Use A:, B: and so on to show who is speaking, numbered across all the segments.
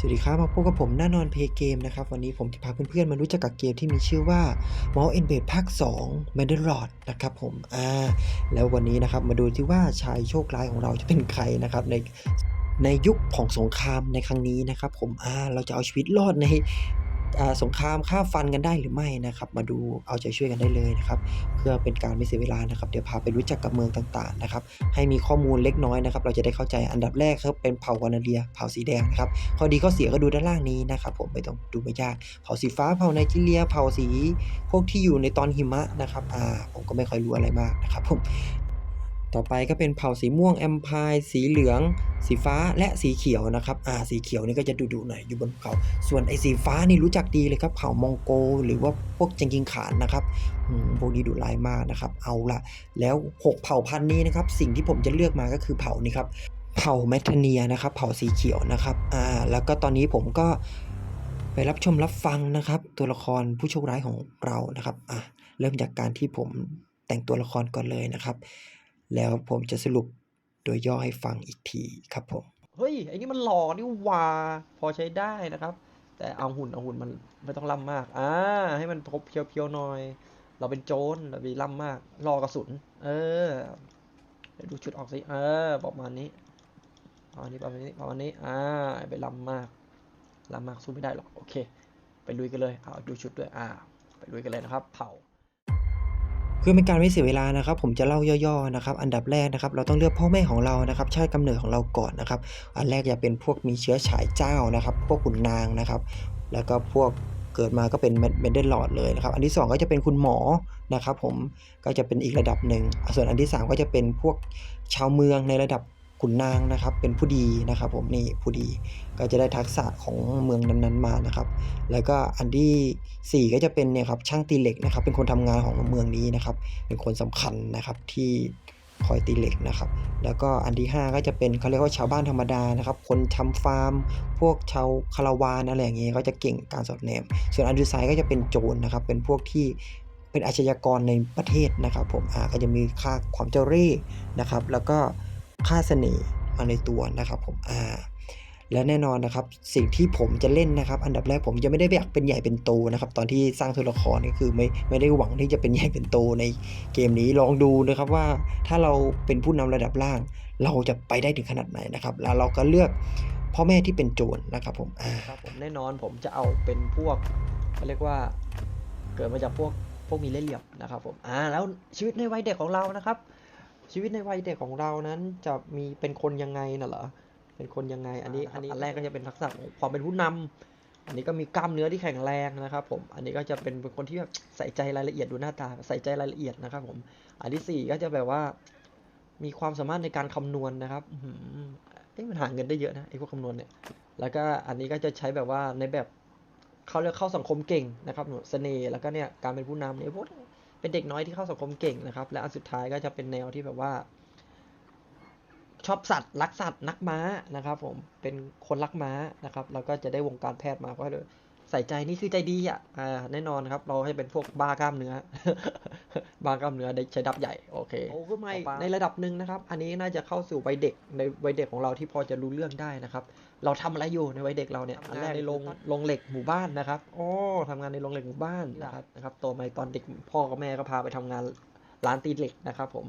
A: สวัสดีครับ มาพบกับผมหน้านอนเพย์เกมนะครับ วันนี้ผมจะพาเพื่อนๆมารู้จักกับเกมที่มีชื่อว่า m o u s e n b a d ภาค2 m a n d e r o d นะครับผมอ่าแล้ววันนี้นะครับมาดูที่ว่าชายโชคร้ายของเราจะเป็นใครนะครับในในยุคของสงครามในครั้งนี้นะครับผมอ่าเราจะเอาชีวิตรอดใน สงครามข้าฟันกันได้หรือไม่นะครับ มาดูเอาใจช่วยกันได้เลยนะครับ เพื่อเป็นการไม่เสียเวลานะครับ เดี๋ยวพาไปรู้จักกับเมืองต่างๆนะครับ ให้มีข้อมูลเล็กน้อยนะครับ เราจะได้เข้าใจอันดับแรกครับเป็นเผ่าวานาเรีย เผ่าสีแดงนะครับข้อดีข้อเสียก็ดูด้านล่างนี้นะครับ ผมไม่ต้องดูไม่ยาก เผ่าสีฟ้า เผ่าไนจีเรีย เผ่าสีพวกที่อยู่ในตอนหิมะนะครับ อ่า ผมก็ไม่ค่อยรู้อะไรมากนะครับผม ต่อไปก็เป็นเผ่าสีม่วงแอมพายสีเหลือง สีฟ้าและสีเขียวนะครับอ่าสีเขียวนี่ก็จะดุๆหน่อยอยู่บนเขาส่วนไอ้สีฟ้านี่รู้จักดีเลยครับเผ่ามองโก หรือว่าพวกจังกิงขานนะครับพวกนี้ดุร้ายมากนะครับ เอาละแล้ว 6 เผ่าพันธุ์นี้นะครับ สิ่งที่ผมจะเลือกมาก็คือเผ่านี้ครับเผ่าแมทเทเนียนะครับ เผ่าสีเขียวนะครับอ่าแล้วก็ตอนนี้ผมก็ไปรับชมรับฟังนะครับ ตัวละครผู้โชคร้ายของเรานะครับอะเริ่มจากการที่ผมแต่งตัวละครก่อนเลยนะครับ แล้วผมจะสรุปโดยย่อให้ฟังอีกทีครับผม
B: เฮ้ยไอ้นี่มันหล่อนี่ว่าพอใช้ได้นะครับ แต่เอาหุ่นเอาหุ่นมันไม่ต้องล่ำมากอ่าให้มันทบเพียวๆหน่อย เราเป็นโจรเราไปล่ำมากรอกระสุน เออดูชุดออกสิเออประมาณนี้ประมาณนี้ประมาณนี้ประมาณนี้อ่าไปล่ำมากล่ำมากสู้ไม่ได้หรอกโอเค ไปลุยกันเลยเอาดูชุดด้วยอ่าไปลุยกันเลยนะครับ เผา
A: เพื่อเป็นการไม่เสียเวลานะครับ ผมจะเล่าย่อๆนะครับ อันดับแรกนะครับ เราต้องเลือกพ่อแม่ของเรานะครับชาติกำเนิดของเราก่อนนะครับ อันแรกจะเป็นพวกมีเชื้อฉายเจ้านะครับ พวกขุนนางนะครับ แล้วก็พวกเกิดมาก็เป็นเมนเดลลอดเลยนะครับ อันที่สองก็จะเป็นคุณหมอนะครับ ผมก็จะเป็นอีกระดับหนึ่งส่วนอันที่สามก็จะเป็นพวกชาวเมืองในระดับ ขุนนางนะครับ เป็นผู้ดีนะครับผมนี่ผู้ดีก็จะได้ทักษะของเมืองนั้นๆมานะครับ แล้วก็อันที่ 4 ก็จะเป็นเนี่ยครับช่างตีเหล็กนะครับ เป็นคนทำงานของเมืองนี้นะครับ เป็นคนสำคัญนะครับที่คอยตีเหล็กนะครับ แล้วก็อันที่ 5 ก็จะเป็นเขาเรียกว่าชาวบ้านธรรมดานะครับ คนทำฟาร์ม พวกชาวคาราวานอะไรอย่างเงี้ยก็จะเก่งการสอดแนม ส่วนอันที่สายก็จะเป็นโจรนะครับ เป็นพวกที่เป็นอาชญากรในประเทศนะครับ ผมอ่าก็จะมีค่าความเจ้าเร่ห์นะครับ แล้วก็ ค่าเสน่ห์มาในตัวนะครับผมอ่าและแน่นอนนะครับสิ่งที่ผมจะเล่นนะครับ อันดับแรกผมจะไม่ได้อยากเป็นใหญ่เป็นโตนะครับ ตอนที่สร้างตัวละครก็คือไม่ไม่ได้หวังที่จะเป็นใหญ่เป็นโตในเกมนี้ลองดูนะครับว่าถ้าเราเป็นผู้นำระดับล่าง เราจะไปได้ถึงขนาดไหนนะครับ แล้วเราก็เลือกพ่อแม่ที่เป็นโจรนะครับผมอ่า
B: ครับผมแน่นอนผมจะเอาเป็นพวกเขาเรียกว่าเกิดมาจากพวกพวกมีเล่ห์เหลี่ยมนะครับผมอ่าแล้วชีวิตในวัยเด็กของเรานะครับ ชีวิตในวัยเด็กของเรานั้นจะมีเป็นคนยังไงน่ะเหรอ เป็นคนยังไง อันนี้ อันนี้อันแรกก็จะเป็นทักษะของความเป็นผู้นำอันนี้ก็มีกล้ามเนื้อที่แข็งแรงนะครับ ผม อันนี้ก็จะเป็นคนที่แบบใส่ใจรายละเอียดดูหน้าตา ใส่ใจรายละเอียดนะครับ ผม อันที่สี่ก็จะแบบว่า มีความสามารถในการคำนวณนะครับอื้อหือเอ๊ะมันหาเงินได้เยอะนะไอ้พวกคำนวณเนี่ย แล้วก็อันนี้ก็จะใช้แบบว่าในแบบเขาเรียกเข้าสังคมเก่งนะครับหนูเสน่ห์แล้วก็เนี่ยการเป็นผู้นำเนี่ยพวก เป็นเด็กน้อยที่เข้าสังคมเก่งนะครับ และอันสุดท้ายก็จะเป็นแนวที่แบบว่า ชอบสัตว์รักสัตว์นักม้านะครับ ผมเป็นคนรักม้านะครับ แล้วก็จะได้วงการแพทย์มาก็เลย ใส่ใจนี่คือใจดีอะอ่าแน่นอนครับ เราให้เป็นพวกบ้ากล้ามเนื้อ บ้ากล้ามเนื้อได้ใช้ดับใหญ่โอเคโอ้ขึ้นมาอีกในระดับหนึ่งนะครับ อันนี้น่าจะเข้าสู่วัยเด็กในวัยเด็กของเราที่พอจะรู้เรื่องได้นะครับ เราทำอะไรอยู่ในวัยเด็กเราเนี่ยอันแรกในโรงโรงเหล็กหมู่บ้านนะครับอ๋อทำงานในโรงเหล็กหมู่บ้านนะครับนะครับโตมาตอนเด็กพ่อกับแม่ก็พาไปทำงานร้านตีเหล็กนะครับ ผม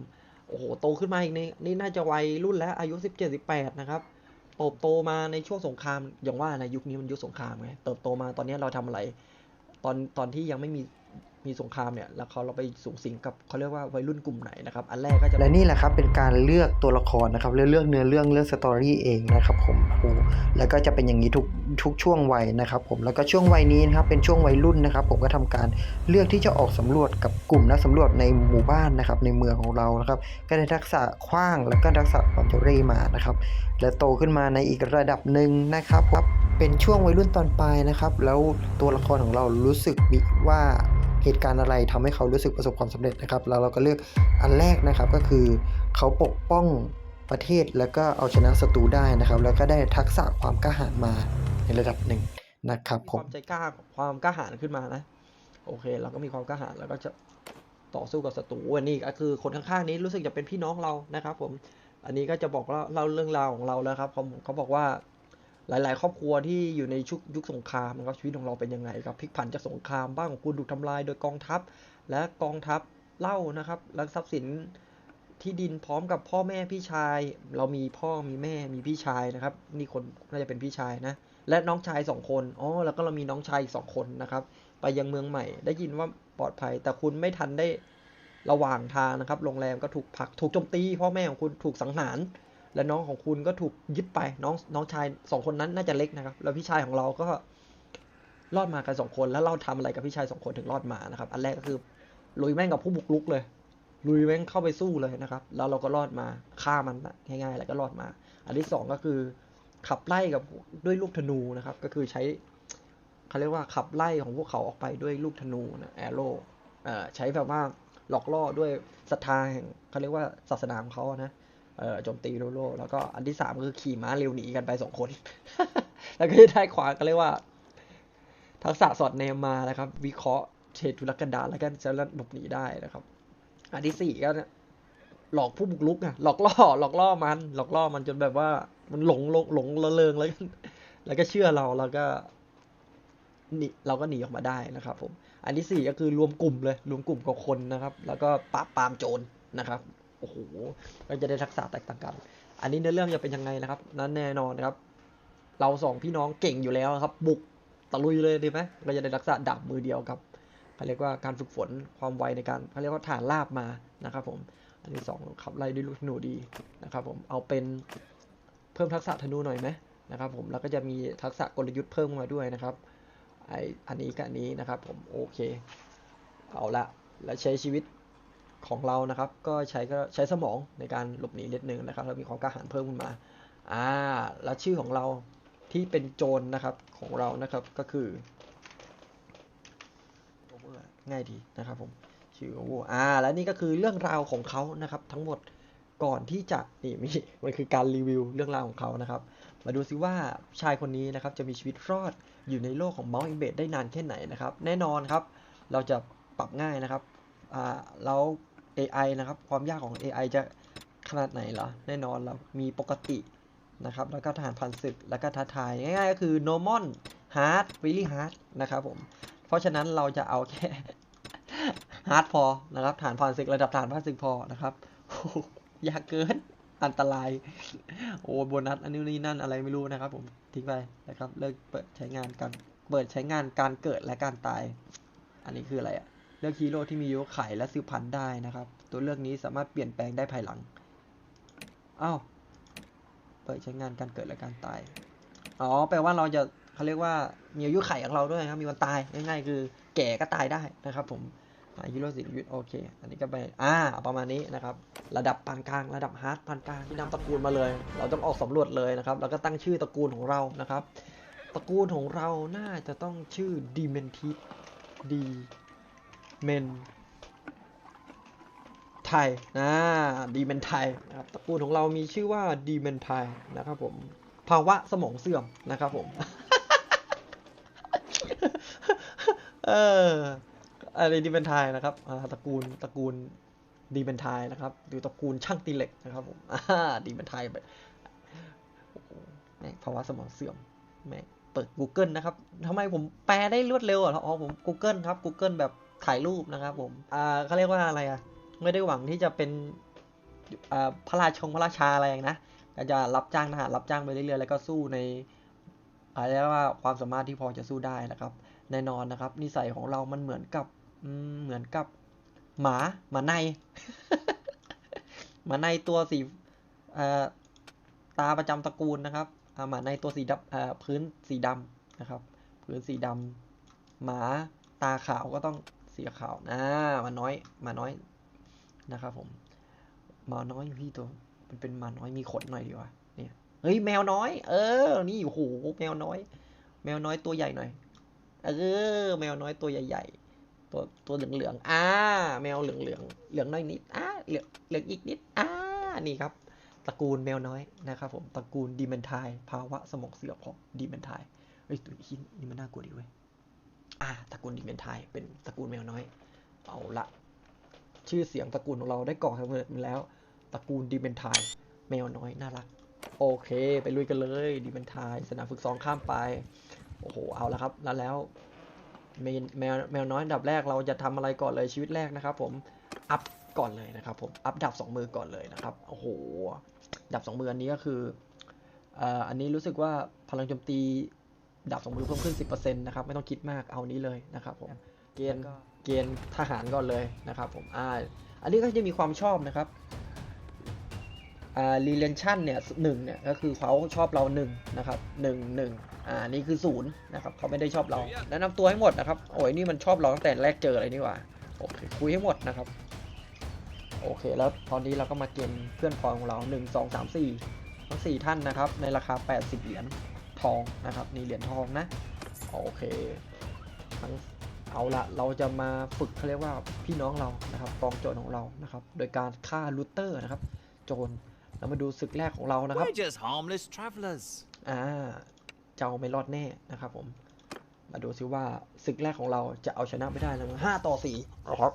B: โอ้โหโตขึ้นมาอีกนี่นี่น่าจะวัยรุ่นแล้วอายุสิบเจ็ดสิบแปดนะครับ เติบโตมาในช่วงสงคราม อย่างว่านะยุคนี้มันยุคสงครามไงเติบโตมาตอนนี้เราทำอะไร ตอนตอนที่ยังไม่มี มีสงครามเนี่ยแล้วเขาเราไปสูงสิงกับเขาเรียกว่าวัยรุ่นกลุ่มไหนนะครับอันแรกก็จะ
A: และนี่แหละครับเป็นการเลือกตัวละครนะครับเลือกเลือกเนื้อเรื่องเลือกสตอรี่เองนะครับผมโอ้แล้วก็จะเป็นอย่างนี้ทุกทุกช่วงวัยนะครับผมแล้วก็ช่วงวัยนี้นะครับเป็นช่วงวัยรุ่นนะครับ ผมก็ทำการเลือกที่จะออกสำรวจกับกลุ่มนักสำรวจในหมู่บ้านนะครับในเมืองของเรานะครับก็ได้ทักษะขว้างแล้วก็ทักษะความเจ้าเร่ห์มานะครับและโตขึ้นมาในอีกระดับหนึ่งนะครับครับเป็นช่วงวัยรุ่นตอนปลายนะครับ แล้วตัวละครของเรารู้สึกว่า เหตุการณ์อะไรทำให้เขารู้สึกประสบความสำเร็จนะครับ แล้วเราก็เลือกอันแรกนะครับก็คือเขาปกป้องประเทศแล้วก็เอาชนะศัตรูได้นะครับ แล้วก็ได้ทักษะความกล้าหาญมาในระดับหนึ่งนะครับผมค
B: วามใจกล้าความกล้าหาญขึ้นมานะโอเค เราก็มีความกล้าหาญแล้วก็จะต่อสู้กับศัตรูอันนี้ก็คือคนข้างๆนี้รู้สึกจะเป็นพี่น้องเรานะครับ ผม อันนี้ก็จะบอกเล่าเล่าเรื่องราวของเราแล้วครับเขาเขาบอกว่า หลาย ๆ ครอบครัวที่อยู่ในชุกยุคสงครามนะครับชีวิตของเราเป็นยังไงครับพลิกผันจากสงครามบ้านของคุณถูกทำลายโดยกองทัพ และกองทัพเล้านะครับและทรัพย์สินที่ดินพร้อมกับพ่อแม่พี่ชาย เรามีพ่อมีแม่มีพี่ชายนะครับ นี่คนน่าจะเป็นพี่ชายนะ และน้องชายสองคนอ๋อแล้วก็เรามีน้องชายอีกสองคนนะครับ ไปยังเมืองใหม่ ได้ยินว่าปลอดภัย แต่คุณไม่ทันได้ระหว่างทางนะครับโรงแรมก็ถูกผักถูกโจมตี พ่อแม่ของคุณถูกสังหาร และน้องของคุณก็ถูกยึดไปน้องน้องชายสองคนนั้นน่าจะเล็กนะครับ แล้วพี่ชายของเราก็รอดมากันสองคน แล้วเราทำอะไรกับพี่ชายสองคนถึงรอดมานะครับ อันแรกก็คือลุยแม่งกับผู้บุกรุกเลย ลุยแม่งเข้าไปสู้เลยนะครับ แล้วเราก็รอดมาฆ่ามันง่ายๆแล้วก็รอดมา อันที่สองก็คือขับไล่กับด้วยลูกธนูนะครับ ก็คือใช้เขาเรียกว่าขับไล่ของพวกเขาออกไปด้วยลูกธนูนะแอโร่ใช้แบบว่าหลอกล่อด้วยศรัทธาแห่งเขาเรียกว่าศาสนาของเขานะ เออโจมตีโลโลแล้วก็อันที่สามคือขี่ม้าเร็วหนีกันไปสองคน แล้วก็ได้ขวาก็เรียกว่า ทักษะสอดแนมมานะครับ วิเคราะห์เฉดทุรกันดารแล้วก็จะหลบหนีได้นะครับ อันที่สี่ก็หลอกผู้บุกรุกอะหลอกล่อ หลอกล่อมัน หลอกล่อมันจนแบบว่ามันหลงหลงหลงละเลงแล้วก็แล้วก็เชื่อเราแล้วก็หนีเราก็หนีออกมาได้นะครับผม อันที่สี่ก็คือรวมกลุ่มเลย รวมกลุ่มกับคนนะครับ แล้วก็ปราบปรามโจรนะครับ โอ้โหก็จะได้ทักษะแตกต่างกัน อันนี้ในเรื่องจะเป็นยังไงนะครับ นั้นแน่นอนนะครับ เราสองพี่น้องเก่งอยู่แล้วครับ บุกตะลุยเลยดีไหมเราจะได้ทักษะดาบมือเดียวกับเขาเรียกว่าการฝึกฝนความไวในการเขาเรียกว่าฐานลาบมานะครับ ผม อันที่สองขับไล่ด้วยลูกธนูดีนะครับ ผมเอาเป็นเพิ่มทักษะธนูหน่อยไหมนะครับผมแล้วก็จะมีทักษะกลยุทธ์เพิ่มมาด้วยนะครับไออันนี้กับอันนี้นะครับ ผมโอเค เอาละแล้วใช้ชีวิต ของเรานะครับ ก็ใช้ก็ใช้สมองในการหลบหนีนิดนึงนะครับแล้วมีความกล้าหาญเพิ่มขึ้นมาอ่าแล้วชื่อของเราที่เป็นโจรนะครับของเรานะครับก็คือง่ายดีนะครับผมชื่อโวอ่าและนี่ก็คือเรื่องราวของเขานะครับ ทั้งหมดก่อนที่จะนี่มีมันคือการรีวิวเรื่องราวของเขานะครับ มาดูซิว่าชายคนนี้นะครับจะมีชีวิตรอดอยู่ในโลกของ Mount Embed ได้นานแค่ไหนนะครับ แน่นอนครับ เราจะปรับง่ายนะครับอ่าแล้ว AI นะครับ ความยากของ AI จะขนาดไหนเหรอ แน่นอนเรามีปกตินะครับ แล้วก็ทหารพันศึก แล้วก็ท้าทาย ง่ายๆก็คือ normal hard really hard นะครับผม เพราะฉะนั้นเราจะเอาแค่ฮาร์ดพอนะครับฐานผ่านศึกระดับฐานผ่านศึกพอนะครับโอ้โหยากเกินอันตราย โอ้โบนัสอันนี้นี่นั่นอะไรไม่รู้นะครับผมทิ้งไปนะครับ เลิกเปิดใช้งานการเปิดใช้งานการเกิดและการตาย อันนี้คืออะไรอะ เลือกฮีโร่ที่มีอายุไขและสืบพันธุ์ได้นะครับ ตัวเลือกนี้สามารถเปลี่ยนแปลงได้ภายหลังอ้าวเปิดใช้งานการเกิดและการตาย อ๋อ แปลว่าเราจะเขาเรียกว่ามีอายุไขของเราด้วยครับ มีวันตาย ง่ายๆ คือแก่ก็ตายได้นะครับ ผมอายุรสิยุทธโอเค อันนี้ก็ไป อ่า ประมาณนี้นะครับ ระดับปานกลาง ระดับฮาร์ดปานกลางที่นำตระกูลมาเลย เราต้องออกสำรวจเลยนะครับ แล้วก็ตั้งชื่อตระกูลของเรา นะครับ ตระกูลของเรา น่าจะต้องชื่อดีเมนทิดี เมนไทยนะดีเมนไทยนะครับตระกูลของเรามีชื่อว่าดีเมนไทยนะครับผมภาวะสมองเสื่อมนะครับผมเอออะไรดีเป็นไทยนะครับตระกูลตระกูลดีเป็นไทยนะครับหรือตระกูลช่างตีเหล็กนะครับผมดีเป็นไทยแบบโอ้โหแม่ภาวะสมองเสื่อมแม่เปิด Google นะครับทำไมผมแปลได้รวดเร็วอะอ๋อผม Google ครับ Google แบบ ถ่ายรูปนะครับผมอ่าเขาเรียกว่าอะไรอะ ไม่ได้หวังที่จะเป็นอ่าพระราชงพระราชาอะไรอย่างนะก็จะรับจ้างทหารรับจ้างไปเรื่อยๆแล้วก็สู้ในอะไรเรียกว่าความสามารถที่พอจะสู้ได้นะครับ แน่นอนนะครับ นิสัยของเรามันเหมือนกับเหมือนกับหมาหมาในหมาในตัวสีตาประจำตระกูลนะครับหมาในตัวสีดำพื้นสีดำนะครับ พื้นสีดำหมาตาขาวก็ต้อง สีขาวนะมาน้อยมาน้อยนะครับผมมาน้อยพี่ตัวมันเป็นมาน้อยมีขนหน่อยดีกว่าเนี่ยเฮ้ยแมวน้อย เออ นี่โอ้โหแมวน้อย แมวน้อยตัวใหญ่หน่อยเออแมวน้อยตัวใหญ่ๆตัวตัวเหลืองเหลืองๆอ่าแมวเหลืองเหลืองๆเหลืองน้อยนิดอ่าเหลืองเหลืองอีกนิดอ่านี่ครับตระกูลแมวน้อยนะครับผมตระกูลดีเมนทายภาวะสมองเสื่อมของดีเมนทายเฮ้ยตัวนี้นี่มันน่ากลัวดีเว้ย อ่าตระกูลดีเมนทายเป็นตระกูลแมวน้อย เอาละ ชื่อเสียงตระกูลของเราได้ก่อให้เกิดมาแล้ว ตระกูลดีเมนทายแมวน้อยน่ารัก โอเค ไปลุยกันเลยดีเป็นทายสนามฝึกซ้อมข้ามไป โอ้โห เอาละครับ แล้วแล้วแมวแมวน้อยอันดับแรกเราจะทำอะไรก่อนเลยชีวิตแรกนะครับ ผม อัพก่อนเลยนะครับ ผม อัพดับสองมือก่อนเลยนะครับ โอ้โห ดับสองมืออันนี้ก็คือออันนี้รู้สึกว่าพลังโจมตี ดับสองมือเพิ่มขึ้น 10%นะครับไม่ต้องคิดมากเอานี้เลยนะครับผมเกณฑ์เกณฑ์ทหารก่อนเลยนะครับผมอ่าอันนี้ก็จะมีความชอบนะครับอ่า relation เนี่ยหนึ่งเนี่ยก็คือเขาชอบเราหนึ่งนะครับหนึ่งหนึ่งอ่านี่คือศูนย์นะครับเขาไม่ได้ชอบเราแนะนำตัวให้หมดนะครับโอ้ยนี่มันชอบเราตั้งแต่แรกเจอเลยนี่หว่าโอเคคุยให้หมดนะครับโอเคแล้วตอนนี้เราก็มาเกณฑ์เพื่อนพอของเราหนึ่งสองสามสี่ทั้งสี่ท่านนะครับ ในราคา 80 เหรียญ ทองนะครับนี่เหรียญทองนะโอเคทั้งเอาละเราจะมาฝึกเขาเรียกว่าพี่น้องเรานะครับกองโจรของเรานะครับ โดยการฆ่าลูเตอร์นะครับ โจรเรามาดูศึกแรกของเรานะครับ
C: We're just harmless travelers.
B: อ่าเจ้าไม่รอดแน่นะครับผม มาดูซิว่าศึกแรกของเราจะเอาชนะไม่ได้นะห้าต่อสี่ครับ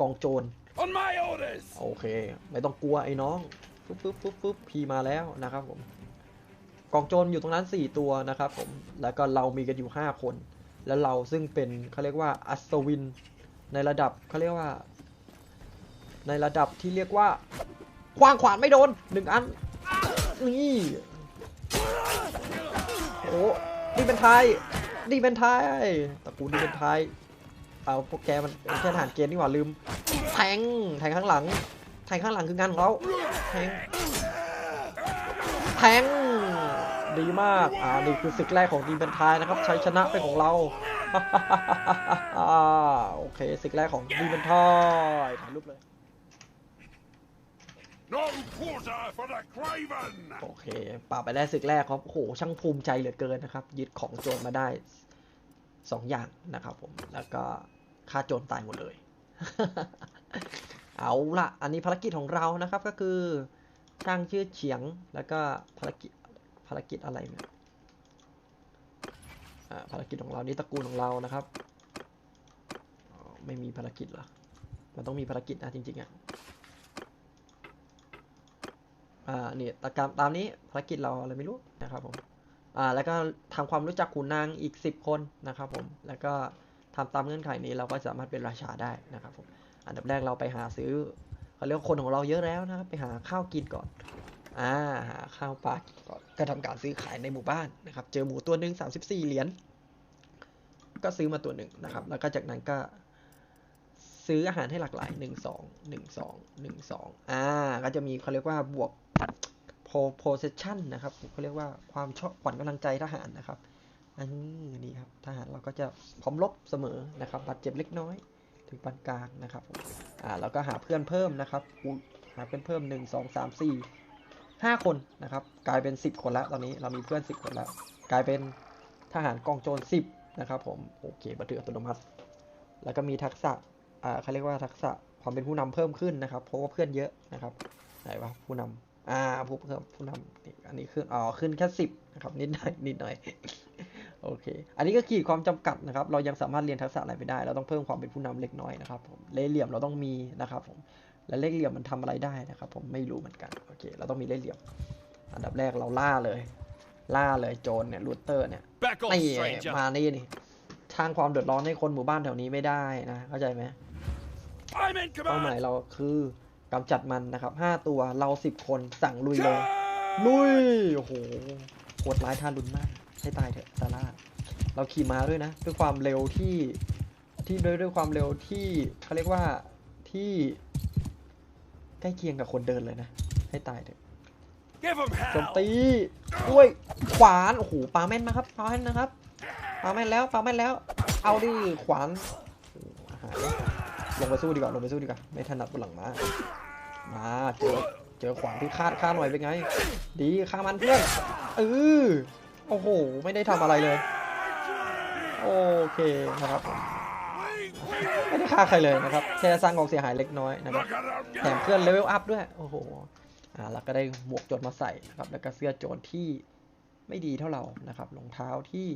B: กองโจร
C: On my orders!
B: โอเค ไม่ต้องกลัวไอ้น้องปุ๊บปุ๊บปุ๊บปุ๊บพีมาแล้วนะครับผม กองโจรอยู่ตรงนั้น 4 ตัวนะครับผม แล้วก็เรามีกันอยู่ 5 คน แล้วเราซึ่งเป็นเขาเรียกว่าอัศวิน ในระดับเขาเรียกว่า ในระดับที่เรียกว่าคว้างขวานไม่โดนหนึ่งอัน นี่โอ้นี่เป็นไทยนี่เป็นไทยตระกูลนี่เป็นไทยเอาพวกแกมันแค่ทหารเกณฑ์นี่หว่าลืม แทงแทงข้างหลัง แทงข้างหลังคืองานของเราแทงแทง ดีมาก อ่า นี่คือศึกแรกของทีมเป็นไทยนะครับ ชัยชนะเป็นของเราอ่าโอเคศึกแรกของทีมเป็นไทยถ่ายรูปเลย
D: No quarter for the craven!
B: โอเคป่าบไปได้ศึกแรกครับ โอ้โห ช่างภูมิใจเหลือเกินนะครับ ยึดของโจรมาได้สองอย่างนะครับผม แล้วก็ฆ่าโจรตายหมดเลย เอาละอันนี้ภารกิจของเรานะครับก็คือสร้างชื่อเฉียงแล้วก็ภารกิจ ภารกิจอะไรเนี่ยภารกิจของเรานี่ตระกูลของเรานะครับ ไม่มีภารกิจเหรอ มันต้องมีภารกิจนะจริงๆอะ อ่าเนี่ยตามตามนี้ภารกิจเราอะไรไม่รู้นะครับผม อ่าแล้วก็ทำความรู้จักขุนนางอีก 10 คนนะครับผม แล้วก็ทำตามเงื่อนไขนี้เราก็สามารถเป็นราชาได้นะครับผม อันดับแรกเราไปหาซื้อเขาเรียกคนของเราเยอะแล้วนะครับ ไปหาข้าวกินก่อน อ่าหาข้าวปลากินก่อนก็ทำการซื้อขายในหมู่บ้านนะครับ เจอหมูตัวหนึ่ง34เหรียญ ก็ซื้อมาตัวหนึ่งนะครับ แล้วก็จากนั้นก็ซื้ออาหารให้หลากหลาย1 2 1 2 1 2อ่า ก็จะมีเขาเรียกว่าบวก po- possession นะครับเขาเรียกว่าความชอบขวัญกำลังใจทหารนะครับอันนี้นี่ครับทหารเราก็จะพร้อมรบเสมอนะครับบาดเจ็บเล็กน้อย ถึงปานกลางนะครับผมอ่าเราก็หาเพื่อนเพิ่มนะครับอุ๊ยหาเพื่อนเพิ่ม1 2 3 4 5 คนนะครับ กลายเป็น 10 คนแล้วตอนนี้เรามีเพื่อน 10 คนแล้ว กลายเป็นทหารกองโจร 10 นะครับผม โอเค บันทึกอัตโนมัติ แล้วก็มีทักษะอ่าเขาเรียกว่าทักษะความเป็นผู้นำเพิ่มขึ้นนะครับ เพราะว่าเพื่อนเยอะนะครับ ไหนวะผู้นำอ่าผู้เพิ่มผู้นำนี่อันนี้ขึ้นอ๋อขึ้นแค่สิบนะครับ นิดหน่อยนิดหน่อยโอเค อันนี้ก็ขีดความจำกัดนะครับ เรายังสามารถเรียนทักษะอะไรไม่ได้ เราต้องเพิ่มความเป็นผู้นำเล็กน้อยนะครับผมเล่เหลี่ยมเราต้องมีนะครับผม และเล่ห์เหลี่ยมมันทำอะไรได้นะครับ ผมไม่รู้เหมือนกันโอเคเราต้องมีเล่ห์เหลี่ยม อันดับแรกเราล่าเลย ล่าเลยโจรเนี่ยลูเตอร์เนี่ย
C: Back off,
B: นี่
C: stranger!
B: มานี่นี่สร้างความเดือดร้อนให้คนหมู่บ้านแถวนี้ไม่ได้นะเข้าใจไหม
D: I'm in
B: เป้าหมาย
D: command!
B: เราคือกำจัดมันนะครับห้าตัวเราสิบคนสั่งลุยเลยลุยโอ้โหโคตรร้ายท่ารุนมากให้ตายเถอะซาร่าเราขี่ม้าด้วยนะ ด้วยความเร็วที่ที่ด้วยด้วยความเร็วที่เขาเรียกว่าที่ ใกล้เคียงกับคนเดินเลยนะ ให้ตายเถอะ
D: Give him
B: โจม
D: hell!
B: ตีด้วยขวานโอ้โหปาแม่นนะครับปาแม่นนะครับปาแม่นแล้วปาแม่นแล้ว เอาดิขวานโอ้โหหายแล้วลงไปสู้ดีกว่าลงไปสู้ดีกว่าไม่ถนัดบนหลังม้ามาเจอเจอขวานที่คาดฆ่าหน่อยเป็นไง ดีฆ่ามันเพื่อนเออโอ้โห ไม่ได้ทำอะไรเลย โอเคนะครับผม ไม่ฆ่าใครเลยนะครับแค่สร้างความเสียหายเล็กน้อยนะครับแถมเพื่อนเลเวลอัพด้วยโอ้โหอ่าแล้วก็ได้หมวกโจรมาใส่นะครับแล้วก็เสื้อโจรที่ไม่ดีเท่าเรานะครับรองเท้าที่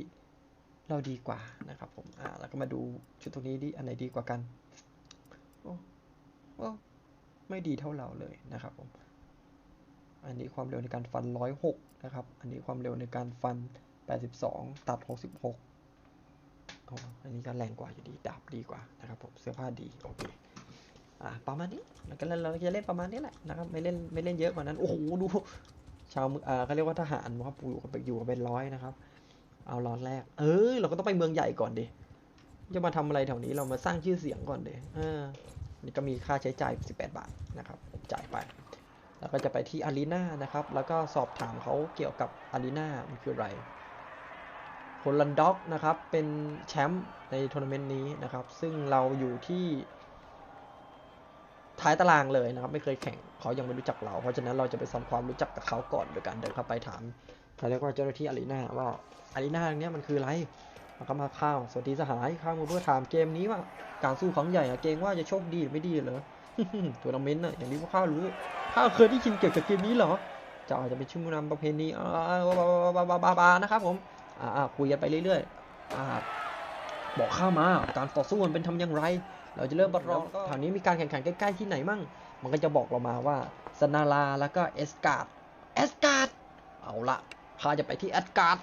B: เราดีกว่านะครับผมอ่าแล้วก็มาดูชุดตรงนี้ดิอันไหนดีกว่ากันโอ้โอ้ไม่ดีเท่าเราเลยนะครับผมอันนี้ความเร็วในการฟัน 106 นะครับ อันนี้ความเร็วในการฟัน 82 ตัด 66 อ๋ออันนี้ก็แรงกว่าอยู่ดีดาบดีกว่านะครับผมเสื้อผ้าดีโอเคอะประมาณนี้แล้วก็เราจะเล่นประมาณนี้แหละนะครับไม่เล่นไม่เล่นเยอะกว่านั้นโอ้โหดูชาวเมืองอ่าเขาเรียกว่าทหารนะครับอยู่กับอยู่กับเป็นร้อยนะครับ เอาร้อนแรก เออ เราก็ต้องไปเมืองใหญ่ก่อนดิจะมาทำอะไรแถวนี้เรามาสร้างชื่อเสียงก่อนดเออนี่ก็มีค่าใช้จ่าย 18 บาทนะครับผมจ่ายไป แล้วก็จะไปที่อารีนานะครับ แล้วก็สอบถามเขาเกี่ยวกับอารีนามันคืออะไร โฮลันด็อกนะครับ เป็นแชมป์ในทัวร์นาเมนต์นี้นะครับ ซึ่งเราอยู่ที่ท้ายตารางเลยนะครับ ไม่เคยแข่งเขายังไม่รู้จักเรา เพราะฉะนั้นเราจะไปทำความรู้จักกับเขาก่อนโดยการเดินเข้าไปถามเขาเรียกว่าเจ้าหน้าที่อารีนาว่าอารีนาเนี้ยมันคืออะไรแล้วก็มาข้าวสวัสดีสหายข้ามาเพื่อถามเกมนี้ว่า การสู้ครั้งใหญ่อะเกรงว่าจะโชคดีหรือไม่ดีเหรอทัวร์นาเมนต์อะอย่างนี้พวกข้ารู้ข้าเคยได้ยินเกี่ยวกับเกมนี้เหรอจะอาจจะเป็นชื่อมนำประเพณีอ่าบาบ้าบ้าบาบานะครับผม อ่าคุยกันไปเรื่อยๆอ่าบอกข้ามา การต่อสู้มันเป็นทำอย่างไร เราจะเริ่มประลองแถวนี้มีการแข่งขันใกล้ๆที่ไหนมั่ง มันก็จะบอกเรามาว่าสนาลาแล้วก็เอสการ์ดเอสการ์ดเอาละข้าจะไปที่เอสการ์ด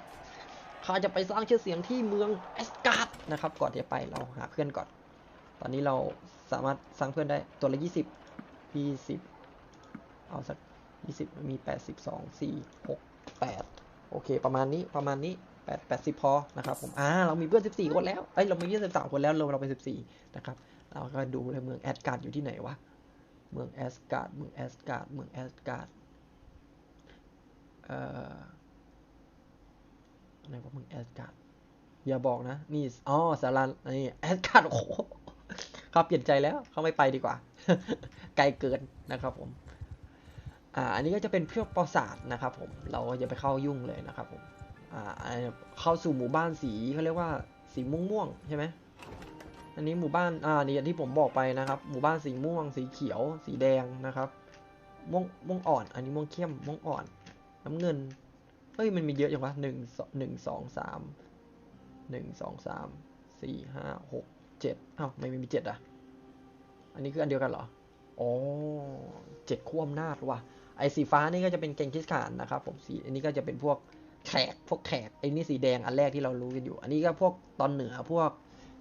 B: ข้าจะไปสร้างชื่อเสียงที่เมืองเอสการ์ดนะครับ ก่อนที่จะไปเราหาเพื่อนก่อน ตอนนี้เราสามารถสร้างเพื่อนได้ตัวละยี่สิบยี่สิบเอาสักยี่สิบมีแปดสิบสองสี่หกแปด โอเค ประมาณนี้ประมาณนี้แปดแปดสิบพอนะครับผมอ่าเรามีเพื่อนสิบสี่คนแล้วเอ้ยเรามียี่สิบสามคนแล้วเราเราเป็นสิบสี่นะครับเราก็ดูเลยเมืองแอสการ์ดอยู่ที่ไหนวะเมืองแอสการ์ดเมืองแอสการ์ดเมืองแอสการ์ดเอ่ออะไรวะเมึงแอสการ์ดอย่าบอกนะนี่อ๋อสารานี่แอสการ์ดโอ้โหเขาเปลี่ยนใจแล้วเขาไม่ไปดีกว่า ไกลเกินนะครับผม อ่าอันนี้ก็จะเป็นเพื่อปราสาทนะครับผมเราอย่าไปเข้ายุ่งเลยนะครับผมอ่าเข้าสู่หมู่บ้านสีเขาเรียกว่าสีม่วงม่วงใช่ไหมอันนี้หมู่บ้านอ่านี่อย่างที่ผมบอกไปนะครับ หมู่บ้านสีม่วง สีเขียว สีแดงนะครับม่วงม่วงอ่อน อันนี้ม่วงเข้มม่วงอ่อน น้ำเงินเฮ้ยมันมีเยอะจังวะหนึ่งสองหนึ่งสองสามหนึ่งสองสามสี่ห้าหกเจ็ดอ้าวไม่มีเจ็ดอะ อันนี้คืออันเดียวกันเหรออ๋อเจ็ดขั้วอำนาจว่ะ ไอ้สีฟ้านี่ก็จะเป็นเกงคิสขานนะครับผมสีอันนี้ก็จะเป็นพวกแขกพวกแขกไอ้นี่สีแดงอันแรกที่เรารู้กันอยู่ อันนี้ก็พวกตอนเหนือพวก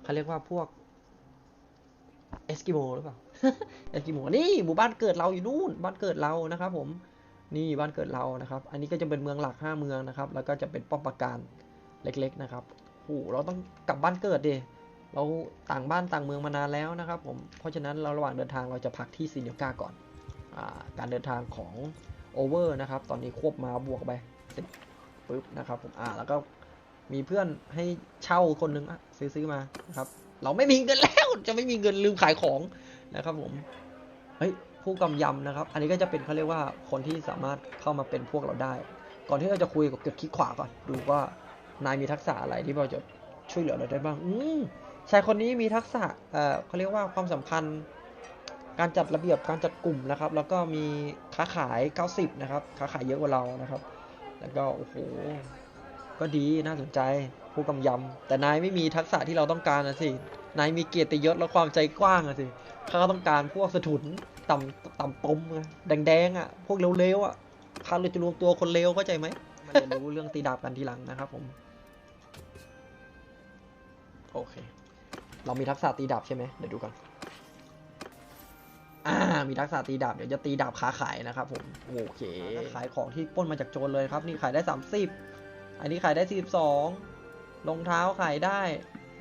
B: เขาเรียกว่าพวกเอสกิโมหรือเปล่าเอสกิโมนี่หมู่บ้านเกิดเราอยู่นู่นบ้านเกิดเรานะครับ ผมนี่บ้านเกิดเรานะครับ อันนี้ก็จะเป็นเมืองหลักห้าเมืองนะครับ แล้วก็จะเป็นป้อมปราการเล็ก ๆนะครับโอ้โหเราต้องกลับบ้านเกิดดิเราต่างบ้านต่างเมืองมานานแล้วนะครับ ผมเพราะฉะนั้นเราระหว่างเดินทางเราจะพักที่ซีเนียกาก่อน การเดินทางของโอเวอร์นะครับ ตอนนี้ควบมาบวกไปสิบปึ๊บนะครับผมอ่าแล้วก็มีเพื่อนให้เช่าคนหนึงอะซื้อซื้อมาครับ เราไม่มีเงินแล้วจะไม่มีเงินลืมขายของนะครับผมเฮ้ยผู้กำยำนะครับ อันนี้ก็จะเป็นเขาเรียกว่าคนที่สามารถเข้ามาเป็นพวกเราได้ ก่อนที่เราจะคุยกับกดคลิกขวาก่อน ดูว่านายมีทักษะอะไรที่เราจะช่วยเหลือเราได้บ้าง อืมชายคนนี้มีทักษะเอ่อเขาเรียกว่าความสัมพันธ์ การจัดระเบียบการจัดกลุ่มนะครับ แล้วก็มีค้าขาย 90 นะครับ ค้าขายเยอะกว่าเรานะครับ แล้วก็โอ้โหก็ดีน่าสนใจผู้กำยำแต่นายไม่มีทักษะที่เราต้องการนะสินายมีเกียรติยศและความใจกว้างอะสิข้าต้องการพวกสถุนต่ำต่ำปมอะแดงๆอะพวกเร็วๆอะข้าเลยจะรวมตัวคนเลวเข้าใจไหมมาเรียนรู้เรื่องตีดาบกันทีหลังนะครับผมโอเค เรามีทักษะตีดาบใช่ไหมเดี๋ยวดูกัน มีทักษะตีดาบเดี๋ยวจะตีดาบค้าขายนะครับผมโอเคขายของที่ป้นมาจากโจรเลยครับ นี่ขายได้ 30 อันนี้ขายได้ 42รองเท้าขายได้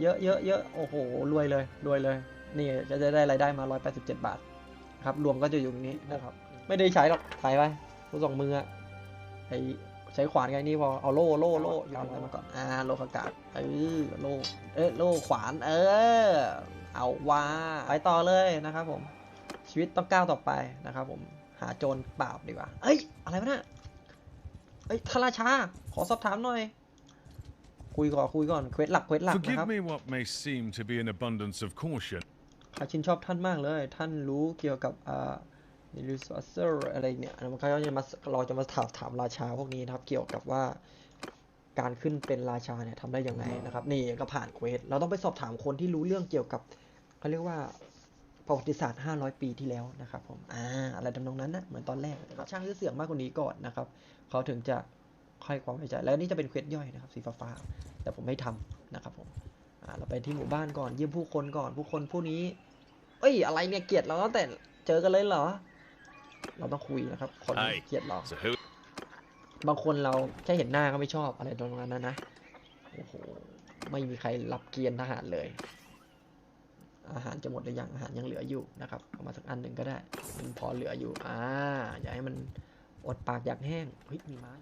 B: เยอะเยอะเยอะโอ้โหรวยเลยรวยเลย นี่จะได้รายได้มา 187 บาทครับรวมก็จะอยู่ตรงนี้นะครับ ไม่ได้ใช้หรอกขายไปผู้สองมืออะไอใช้ขวานไงนี่พอเอาโล่โล่โล่ยาวอะไรมาก่อนอ่าโลกากาศเออโล่เอ้ยโล่ขวานเออเอาว่าไปต่อเลยนะครับผม ชีวิตต้องก้าวต่อไปนะครับผมหาโจรปราบดีกว่า เอ้ย อะไรวะเนี่ยเอ้ยทาราชา ขอสอบถามหน่อย คุยก่อนคุยก่อน เควสหลัก เควสหลักนะค
D: Forgive
B: รับ
D: me what may seem to be an abundance of caution.
B: ข้าชื่นชอบท่านมากเลย ท่านรู้เกี่ยวกับอ่านิลิสเซอร์อะไรเนี่ยมันเขาจะมาเราจะมาถามถามราชาพวกนี้นะครับ เกี่ยวกับว่าการขึ้นเป็นราชาเนี่ยทำได้ยังไงนะครับ นี่ก็ผ่านเควส เราต้องไปสอบถามคนที่รู้เรื่องเกี่ยวกับเขาเรียกว่า ประวัติศาสตร์ 500 ปีที่แล้วนะครับผมอ่าอะไรทำนองนั้นนะเหมือนตอนแรกนะครับช่างชื่อเสียงมากกว่านี้ก่อนนะครับเขาถึงจะค่อยความไว้ใจแล้วนี่จะเป็นเควสย่อยนะครับสีฟ้าๆแต่ผมไม่ทำนะครับผมอ่าเราไปที่หมู่บ้านก่อนเยี่ยมผู้คนก่อนผู้คนผู้นี้ เอ้ยอะไรเนี่ยเกลียดเราตั้งแต่เจอกันเลยเหรอ เราต้องคุยนะครับ คน
C: ใช่
B: เกลียดเรา
C: So who
B: บางคนเราแค่เห็นหน้าก็ไม่ชอบอะไรตรงนั้นนะนะโอ้โหไม่มีใครรับเกียรติทหารเลย อาหารจะหมดหรือยังอาหารยังเหลืออยู่นะครับเอามาสักอันหนึ่งก็ได้มันพอเหลืออยู่อ่าอย่าให้มันอดปากอยากแห้งเฮ้ยมีม้า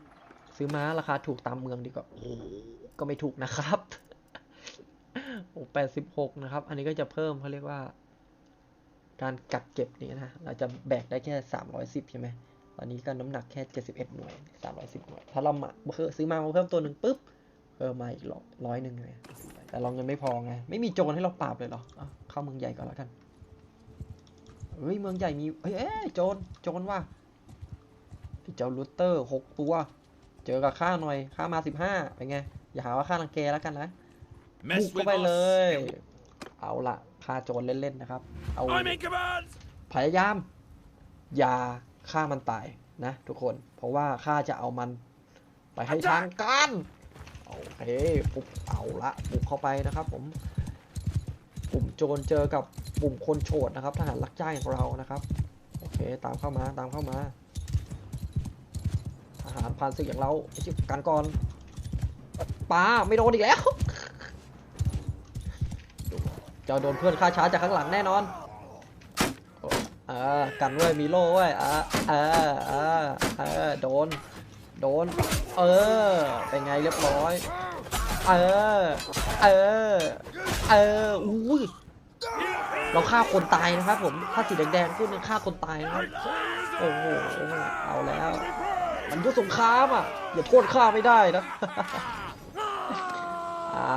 B: ซื้อม้าราคาถูกตามเมืองดีกว่าโอ้โหก็ไม่ถูกนะครับโอ้แปดสิบหกนะครับ อันนี้ก็จะเพิ่มเขาเรียกว่า การกักเก็บนี่นะ เราจะแบกได้แค่สามร้อยสิบใช่ไหมตอนนี้ก็น้ำหนักแค่71หน่วย310หน่วย ถ้าเรามาเพิ่มซื้อมามาเพิ่มตัวหนึ่งปุ๊บเพิ่มมาอีกร้อยหนึ่งเลยแต่เรายังไม่พอไง ไม่มีโจรให้เราปราบเลยเหรอ เข้าเมืองใหญ่ก่อนแล้วกันเฮ้ยเมืองใหญ่มีเฮ้ยเอ้ยโจรโจรว่ะไอ้เจ้าลูเตอร์หกตัว เจอกับข้าหน่อยข้ามา15เป็นไง อย่าหาว่าข้ารังแกแล้วกันนะบุ
C: mess
B: กเข้า
C: with
B: ไปเลย
C: us?
B: เอาละฆ่าโจรเล่นๆนะครับ เอา
C: I'm in command.
B: พยายาม อย่าฆ่ามันตายนะ ทุกคน เพราะว่าข้าจะเอามัน ไปให้ทางการโอเคปุ๊บเอาละบุกเข้าไปนะครับ ผม ปุ่มโจรเจอกับปุ่มคนโฉดนะครับทหารลักจ้างของเรานะครับโอเคตามเข้ามาตามเข้ามาทหารผ่านศึกอย่างเราไอ้ชิบกันก่อนปาไม่โดนอีกแล้วจะโดนเพื่อนฆ่าช้าจากข้างหลังแน่นอนเออกันเว้ยมีโล่เว้ยเออเออเออเออโดนโดนเออเป็นไงเรียบร้อยเออเออ เอออุ้ยเราฆ่าคนตายนะครับผมถ้าสีแดงๆพูดเนี่ยฆ่าคนตายนะครับโอ้โหเอาแล้ว มันยุทสงครามอะอย่าโทษข้าไม่ได้นะอ่า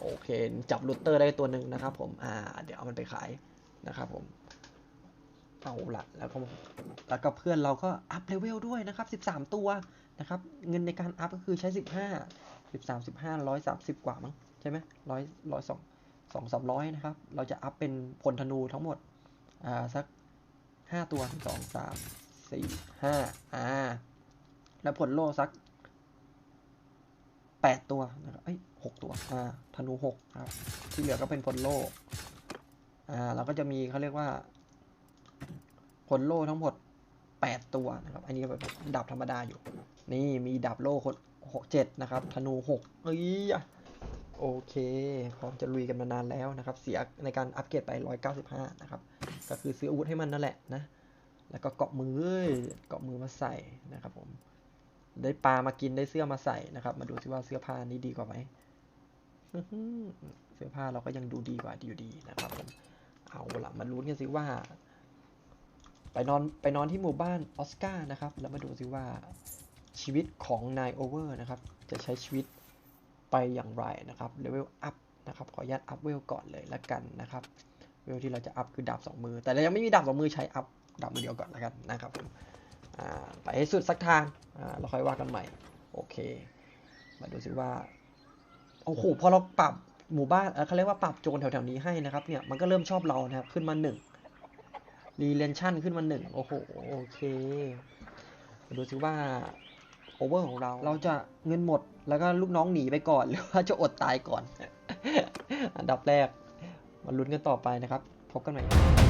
B: โอเค จับลูเตอร์ได้ตัวหนึ่งนะครับ ผมอ่า เดี๋ยวเอามันไปขายนะครับ ผมเอาละแล้วก็แล้วก็เพื่อนเราก็อัพเลเวลด้วยนะครับ 13 ตัวนะครับ เงินในการอัพก็คือใช้ 15 13 15 130 กว่ามั้งใช่ไหมร้อยร้อยสอง สองสามร้อยนะครับ เราจะอัพเป็นพลธนูทั้งหมด อ่า สัก5ตัวสองสามสี่ห้าอ่า แล้วผลโล่สัก8ตัวนะครับเอ้ยหกตัว อ่า ธนูหกครับ ที่เหลือก็เป็นพลโล่ อ่า เราก็จะมีเขาเรียกว่า ผลโล่ทั้งหมด8ตัวนะครับ อันนี้แบบดาบธรรมดาอยู่ นี่มีดาบโล่คนหกเจ็ดนะครับ ธนูหกเอ้ย โอเคพร้อมจะลุยกันมานานแล้วนะครับ เสียในการอัปเกรดไป 195 นะครับ ก็คือซื้ออาวุธให้มันนั่นแหละนะ แล้วก็เกาะมือเกาะมือมาใส่นะครับผม ได้ปลามากินได้เสื้อมาใส่นะครับ มาดูซิว่าเสื้อผ้านี้ดีกว่าไหมเสื้อผ้าเราก็ยังดูดีกว่าอยู่ดีนะครับผม เอาละมาลุ้นกันสิว่า ไปนอนไปนอนที่หมู่บ้านออสการ์นะครับ แล้วมาดูซิว่าชีวิตของนายโอเวอร์นะครับ จะใช้ชีวิต ไปอย่างไรนะครับเลเวลอัพนะครับขออนุญาตอัพเวลก่อนเลยละกันนะครับเวลที่เราจะอัพคือดาบสองมือ แต่เรายังไม่มีดาบสองมือใช้อัพดาบมือเดียวก่อนละกันนะครับไปให้สุดสักทางเราค่อยว่ากันใหม่โอเค มาดูซิว่าโอ้โหพอเราปรับหมู่บ้านเอ่อเขาเรียกว่าปรับโจรแถวๆนี้ให้นะครับเนี่ยมันก็เริ่มชอบเรานะครับขึ้นมาหนึ่งรีเลนชั่นขึ้นมาหนึ่งโอ้โหโอเคมาดูซิว่า โอเวอร์ของเรา เราจะเงินหมดแล้วก็ลูกน้องหนีไปก่อนหรือว่าจะอดตายก่อน อันดับแรกมาลุ้นกันต่อไปนะครับ พบกันใหม่